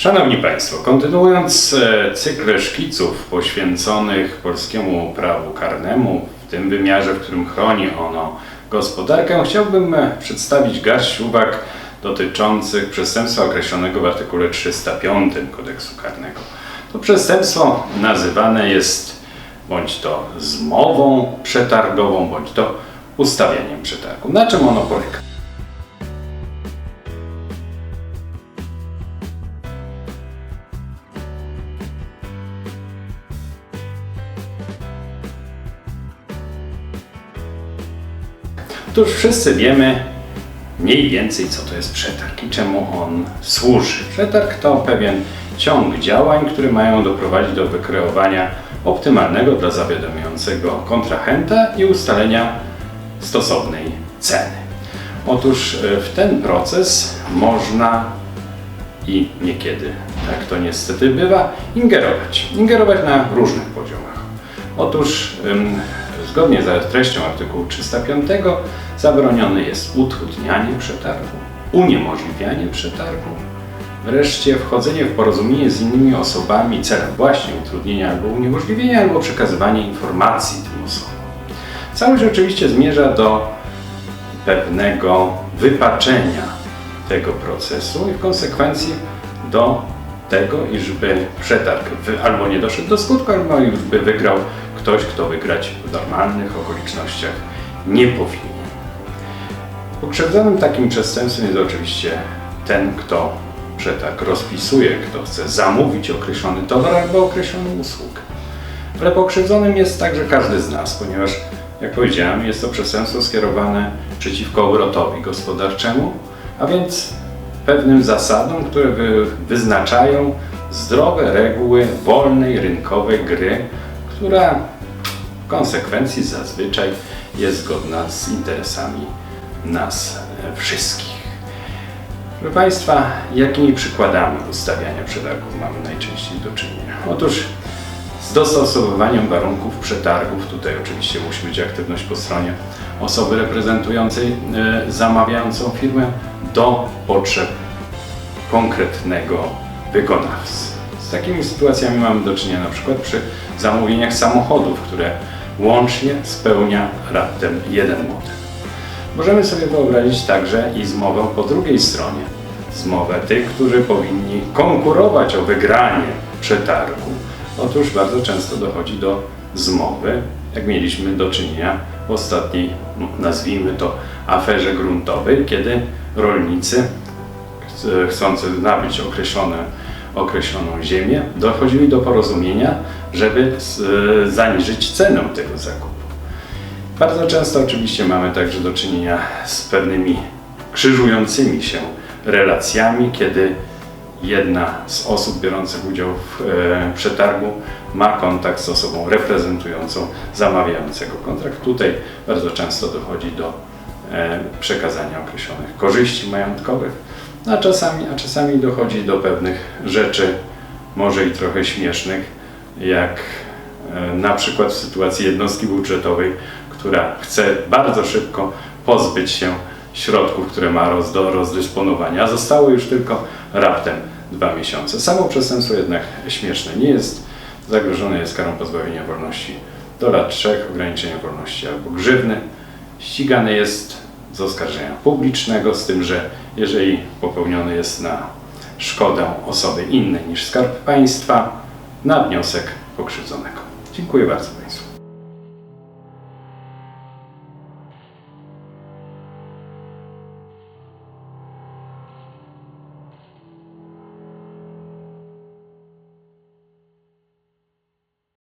Szanowni Państwo, kontynuując e, cykl szkiców poświęconych polskiemu prawu karnemu, w tym wymiarze, w którym chroni ono gospodarkę, chciałbym e, przedstawić garść uwag dotyczących przestępstwa określonego w artykule 305 kodeksu karnego. To przestępstwo nazywane jest bądź to zmową przetargową, bądź to ustawianiem przetargu. Na czym ono polega? Otóż wszyscy wiemy mniej więcej, co to jest przetarg i czemu on służy. Przetarg to pewien ciąg działań, które mają doprowadzić do wykreowania optymalnego dla zawiadamiającego kontrahenta i ustalenia stosownej ceny. Otóż e, w ten proces można i niekiedy, tak to niestety bywa, ingerować. Ingerować na różnych poziomach. Otóż zgodnie z treścią artykułu 305 zabronione jest utrudnianie przetargu, uniemożliwianie przetargu, wreszcie wchodzenie w porozumienie z innymi osobami celem właśnie utrudnienia albo uniemożliwienia, albo przekazywania informacji tym osobom. Całość oczywiście zmierza do pewnego wypaczenia tego procesu i w konsekwencji do tego, iżby przetarg albo nie doszedł do skutku, albo iżby wygrał ktoś, kto wygrać w normalnych okolicznościach nie powinien. Pokrzywdzonym takim przestępstwem jest oczywiście ten, kto przetarg rozpisuje, kto chce zamówić określony towar albo określoną usługę. Ale pokrzywdzonym jest także każdy z nas, ponieważ, jak powiedziałem, jest to przestępstwo skierowane przeciwko obrotowi gospodarczemu, a więc pewnym zasadom, które wy, wyznaczają zdrowe reguły wolnej, rynkowej gry, która w konsekwencji zazwyczaj jest zgodna z interesami nas e, wszystkich. Proszę Państwa, jakimi przykładami ustawiania przetargów mamy najczęściej do czynienia? Otóż z dostosowywaniem warunków przetargów, tutaj oczywiście musi być aktywność po stronie osoby reprezentującej e, zamawiającą firmę do potrzeb konkretnego wykonawcy. Z takimi sytuacjami mamy do czynienia na przykład przy zamówieniach samochodów, które łącznie spełnia raptem jeden model. Możemy sobie wyobrazić także i zmowę po drugiej stronie. Zmowę tych, którzy powinni konkurować o wygranie przetargu. Otóż bardzo często dochodzi do zmowy, jak mieliśmy do czynienia w ostatniej, no, nazwijmy to, aferze gruntowej, kiedy rolnicy ch- chcący nabyć określone, określoną ziemię, dochodzili do porozumienia, żeby s- zaniżyć cenę tego zakupu. Bardzo często oczywiście mamy także do czynienia z pewnymi krzyżującymi się relacjami, kiedy jedna z osób biorących udział w e, przetargu ma kontakt z osobą reprezentującą zamawiającego kontrakt. Tutaj bardzo często dochodzi do e, przekazania określonych korzyści majątkowych, a czasami, a czasami dochodzi do pewnych rzeczy, może i trochę śmiesznych, jak e, na przykład w sytuacji jednostki budżetowej, która chce bardzo szybko pozbyć się środków, które ma roz, do rozdysponowania. Zostało już tylko raptem dwa miesiące. Samo przestępstwo jednak śmieszne nie jest. Zagrożone jest karą pozbawienia wolności do lat trzech, ograniczenia wolności albo grzywny. Ścigane jest z oskarżenia publicznego, z tym, że jeżeli popełnione jest na szkodę osoby innej niż Skarb Państwa, na wniosek pokrzywdzonego. Dziękuję bardzo Państwu.